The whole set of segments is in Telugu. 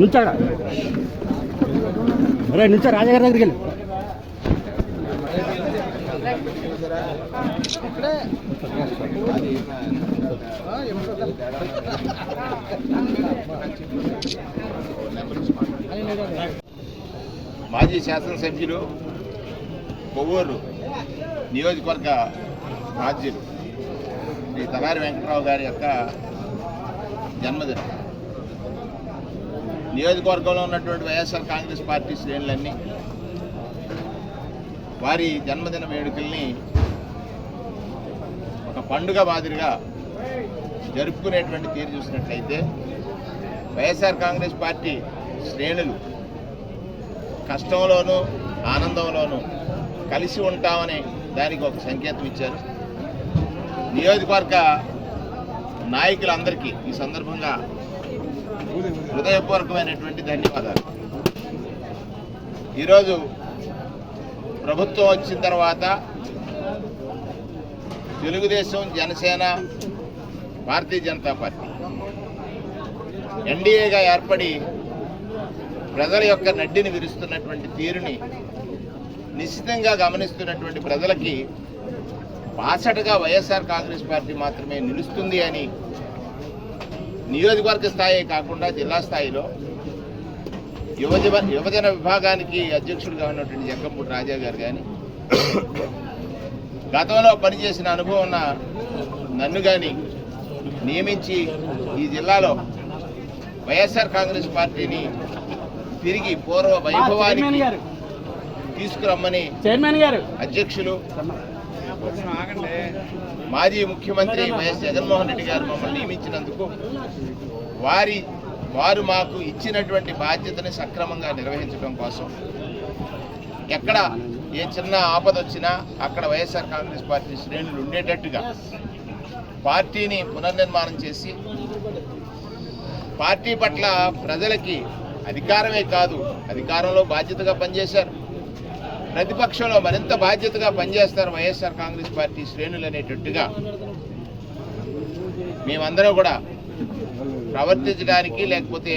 నుంచాడ? రే నుంచా రాజాగారి దగ్గరికి వెళ్ళి. మాజీ శాసనసభ్యులు కొవ్వూరు నియోజకవర్గ రాజ్యులు శ్రీ తలారి వెంకటరావు గారి యొక్క జన్మదినం. నియోజకవర్గంలో ఉన్నటువంటి వైఎస్ఆర్ కాంగ్రెస్ పార్టీ శ్రేణులన్నీ వారి జన్మదిన వేడుకల్ని ఒక పండుగ మాదిరిగా జరుపుకునేటువంటి తీరు చూసినట్లయితే వైఎస్ఆర్ కాంగ్రెస్ పార్టీ శ్రేణులు కష్టంలోనూ ఆనందంలోనూ కలిసి ఉంటామని దానికి ఒక సంకేతం ఇచ్చారు. నియోజకవర్గ నాయకులందరికీ ఈ సందర్భంగా హృదయపూర్వకమైనటువంటి ధన్యవాదాలు. ఈరోజు ప్రభుత్వం వచ్చిన తర్వాత తెలుగుదేశం జనసేన భారతీయ జనతా పార్టీ ఎన్డీఏగా ఏర్పడి ప్రజల యొక్క నడ్డిని విరుస్తున్నటువంటి తీరుని నిశ్చితంగా గమనిస్తున్నటువంటి ప్రజలకి బాసటగా వైఎస్ఆర్ కాంగ్రెస్ పార్టీ మాత్రమే నిలుస్తుంది అని నియోజకవర్గ స్థాయి కాకుండా జిల్లా స్థాయిలో యువజన యువజన విభాగానికి అధ్యక్షుడిగా ఉన్నటువంటి జగ్గంపూడి రాజా గారు కానీ గతంలో పనిచేసిన అనుభవం ఉన్న నన్ను కానీ నియమించి ఈ జిల్లాలో వైఎస్ఆర్ కాంగ్రెస్ పార్టీని తిరిగి పూర్వ వైభవానికి తీసుకురమ్మని చైర్మన్ గారు. అధ్యక్షులు మాజీ ముఖ్యమంత్రి వైఎస్ జగన్మోహన్ రెడ్డి గారు మమ్మల్ని నియమించినందుకు వారి వారు మాకు ఇచ్చినటువంటి బాధ్యతని సక్రమంగా నిర్వహించడం కోసం ఎక్కడ ఏ చిన్న ఆపద వచ్చినా అక్కడ వైఎస్ఆర్ కాంగ్రెస్ పార్టీ శ్రేణులు ఉండేటట్టుగా పార్టీని పునర్నిర్మాణం చేసి పార్టీ పట్ల ప్రజలకి అధికారమే కాదు అధికారంలో బాధ్యతగా పనిచేశారు. ప్రతిపక్షంలో మరింత బాధ్యతగా పనిచేస్తారు వైఎస్ఆర్ కాంగ్రెస్ పార్టీ శ్రేణులు అనేటట్టుగా. మేమందరం కూడా ప్రవర్తించడానికి లేకపోతే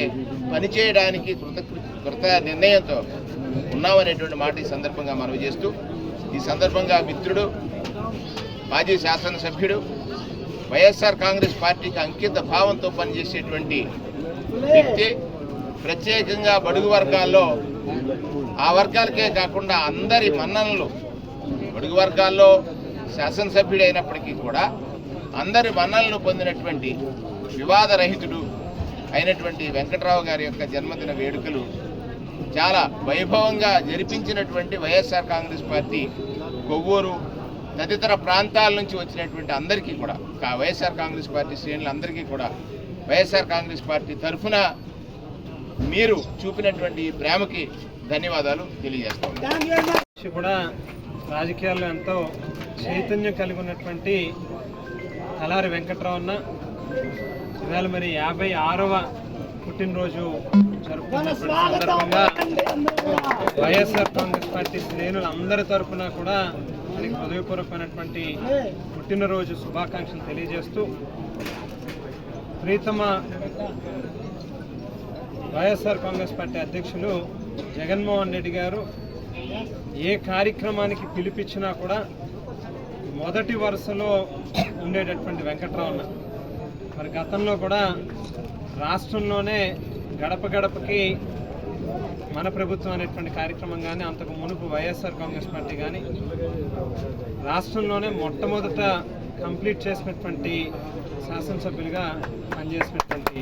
పనిచేయడానికి కృత కృత నిర్ణయంతో ఉన్నామనేటువంటి మాట ఈ సందర్భంగా మనవి చేస్తూ ఈ సందర్భంగా మిత్రుడు మాజీ శాసనసభ్యుడు వైఎస్ఆర్ కాంగ్రెస్ పార్టీకి అంకిత భావంతో పనిచేసేటువంటి వ్యక్తి ప్రత్యేకంగా బడుగు వర్గాల్లో ఆ వర్గాలకే కాకుండా అందరి మన్ననలు బడుగు వర్గాల్లో శాసనసభ్యుడు అయినప్పటికీ కూడా అందరి మన్ననలు పొందినటువంటి వివాదరహితుడు అయినటువంటి వెంకట్రావు గారి యొక్క జన్మదిన వేడుకలు చాలా వైభవంగా జరిపించినటువంటి వైఎస్ఆర్ కాంగ్రెస్ పార్టీ కొవ్వూరు తదితర ప్రాంతాల నుంచి వచ్చినటువంటి అందరికీ కూడా వైఎస్ఆర్ కాంగ్రెస్ పార్టీ శ్రేణులందరికీ కూడా వైఎస్ఆర్ కాంగ్రెస్ పార్టీ తరఫున మీరు చూపినటువంటి ప్రేమకి ధన్యవాదాలు తెలియజేస్తాం. కూడా రాజకీయాల్లో ఎంతో చైతన్యం కలిగి ఉన్నటువంటి తలారి వెంకట్రావు అన్న ఇవాళ మరి యాభై ఆరవ పుట్టినరోజు జరుపుకున్న సందర్భంగా వైఎస్ఆర్ కాంగ్రెస్ పార్టీ శ్రేణులు అందరి తరఫున కూడా మనకి హృదయపూర్వకమైనటువంటి పుట్టినరోజు శుభాకాంక్షలు తెలియజేస్తూ ప్రీతమ వైఎస్ఆర్ కాంగ్రెస్ పార్టీ అధ్యక్షులు జగన్మోహన్ రెడ్డి గారు ఏ కార్యక్రమానికి పిలిపించినా కూడా మొదటి వరుసలో ఉండేటటువంటి వెంకట్రావున. మరి గతంలో కూడా రాష్ట్రంలోనే గడప గడపకి మన ప్రభుత్వం అనేటువంటి కార్యక్రమం కానీ అంతకు మునుపు వైఎస్ఆర్ కాంగ్రెస్ పార్టీ కానీ రాష్ట్రంలోనే మొట్టమొదట కంప్లీట్ చేసినటువంటి శాసనసభ్యులుగా పనిచేసినటువంటి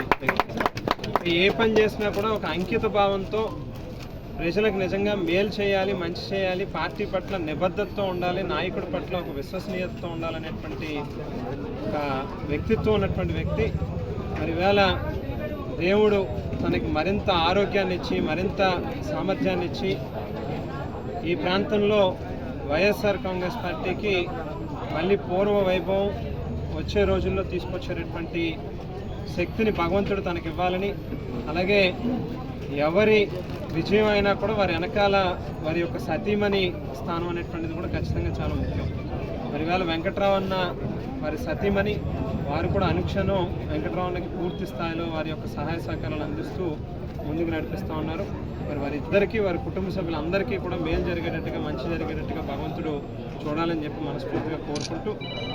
ఏ పని చేసినా కూడా ఒక అంకిత భావంతో ప్రజలకు నిజంగా మేలు చేయాలి మంచి చేయాలి పార్టీ పట్ల నిబద్ధతతో ఉండాలి నాయకుడి పట్ల ఒక విశ్వసనీయతతో ఉండాలనేటువంటి ఒక వ్యక్తిత్వం ఉన్నటువంటి వ్యక్తి. మరి వేళ దేవుడు తనకి మరింత ఆరోగ్యాన్ని ఇచ్చి మరింత సామర్థ్యాన్ని ఇచ్చి ఈ ప్రాంతంలో వైఎస్ఆర్ కాంగ్రెస్ పార్టీకి మళ్ళీ పూర్వ వైభవం వచ్చే రోజుల్లో తీసుకొచ్చేటటువంటి శక్తిని భగవంతుడు తనకి ఇవ్వాలని అలాగే ఎవరి విజయం అయినా కూడా వారి వెనకాల వారి యొక్క సతీమణి స్థానం అనేటువంటిది కూడా ఖచ్చితంగా చాలా ముఖ్యం. మరి వేళ వెంకట్రావు అన్న వారి సతీమణి వారు కూడా అనుక్షణం వెంకట్రావుకి పూర్తి స్థాయిలో వారి యొక్క సహాయ సహకారాలు అందిస్తూ ముందుకు నడిపిస్తూ ఉన్నారు. మరి వారిద్దరికీ వారి కుటుంబ సభ్యులందరికీ కూడా మేలు జరిగేటట్టుగా మంచి జరిగేటట్టుగా భగవంతుడు చూడాలని చెప్పి మనస్ఫూర్తిగా కోరుకుంటూ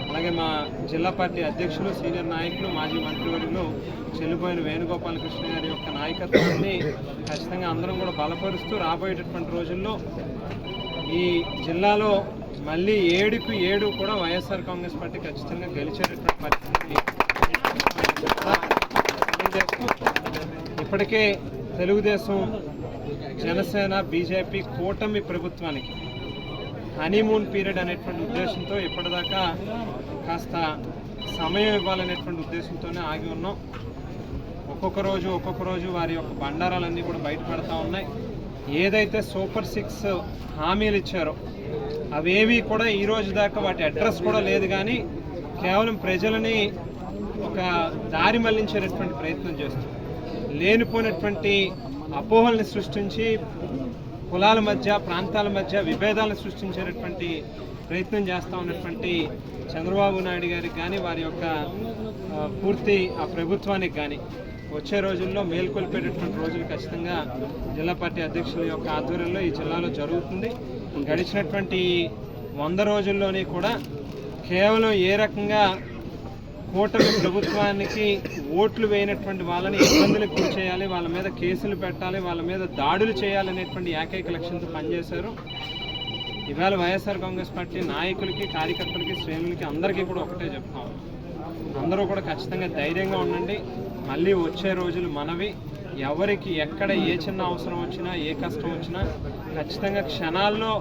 అలాగే మా జిల్లా పార్టీ అధ్యక్షులు సీనియర్ నాయకులు మాజీ మంత్రివర్యులు చెల్లిపోయిన వేణుగోపాలకృష్ణ గారి యొక్క నాయకత్వాన్ని ఖచ్చితంగా అందరం కూడా బలపరుస్తూ రాబోయేటటువంటి రోజుల్లో ఈ జిల్లాలో మళ్ళీ ఏడుకు ఏడు కూడా వైఎస్ఆర్ కాంగ్రెస్ పార్టీ ఖచ్చితంగా గెలిచేటటువంటి పరిస్థితి ఇప్పటికే తెలుగుదేశం జనసేన బీజేపీ కూటమి ప్రభుత్వానికి హనీమూన్ పీరియడ్ అనేటువంటి ఉద్దేశంతో ఇప్పటిదాకా కాస్త సమయం ఇవ్వాలనేటువంటి ఉద్దేశంతోనే ఆగి ఉన్నాం. ఒక్కొక్క రోజు ఒక్కొక్క రోజు వారి యొక్క బండారాలన్నీ కూడా బయటపడతా ఉన్నాయి. ఏదైతే సూపర్ సిక్స్ హామీలు ఇచ్చారో అవేవి కూడా ఈ రోజు దాకా వాటి అడ్రస్ కూడా లేదు కానీ కేవలం ప్రజలని ఒక దారి మళ్ళించేటటువంటి ప్రయత్నం చేస్తుంది లేనిపోయినటువంటి అపోహల్ని సృష్టించి కులాల మధ్య ప్రాంతాల మధ్య విభేదాలను సృష్టించేటటువంటి ప్రయత్నం చేస్తూ ఉన్నటువంటి చంద్రబాబు నాయుడు గారికి కానీ వారి యొక్క పూర్తి ఆ ప్రభుత్వానికి కానీ వచ్చే రోజుల్లో మేల్కొల్పేటటువంటి రోజులు ఖచ్చితంగా జిల్లా పార్టీ అధ్యక్షుల యొక్క ఆధ్వర్యంలో ఈ జిల్లాలో జరుగుతుంది. గడిచినటువంటి వంద రోజుల్లోని కూడా కేవలం ఏ రకంగా కూటమి ప్రభుత్వానికి ఓట్లు వేయనటువంటి వాళ్ళని ఇబ్బందులకు గురి చేయాలి వాళ్ళ మీద కేసులు పెట్టాలి వాళ్ళ మీద దాడులు చేయాలనేటువంటి ఏకైక లక్ష్యంతో పనిచేశారు. ఇవాళ వైఎస్ఆర్ కాంగ్రెస్ పార్టీ నాయకులకి కార్యకర్తలకి శ్రేణులకి అందరికీ కూడా ఒకటే చెప్తాం. అందరూ కూడా ఖచ్చితంగా ధైర్యంగా ఉండండి. మళ్ళీ వచ్చే రోజులు మనవి. ఎవరికి ఎక్కడ ఏ చిన్న అవసరం వచ్చినా ఏ కష్టం వచ్చినా ఖచ్చితంగా క్షణాల్లో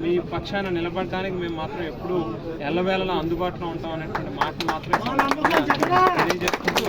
మీ పక్షాన నిలబడడానికి మేము మాత్రం ఎప్పుడూ ఎల్లవేళలా అందుబాటులో ఉంటాం అనేటువంటి మాట మాత్రం తెలియజేసుకుంటూ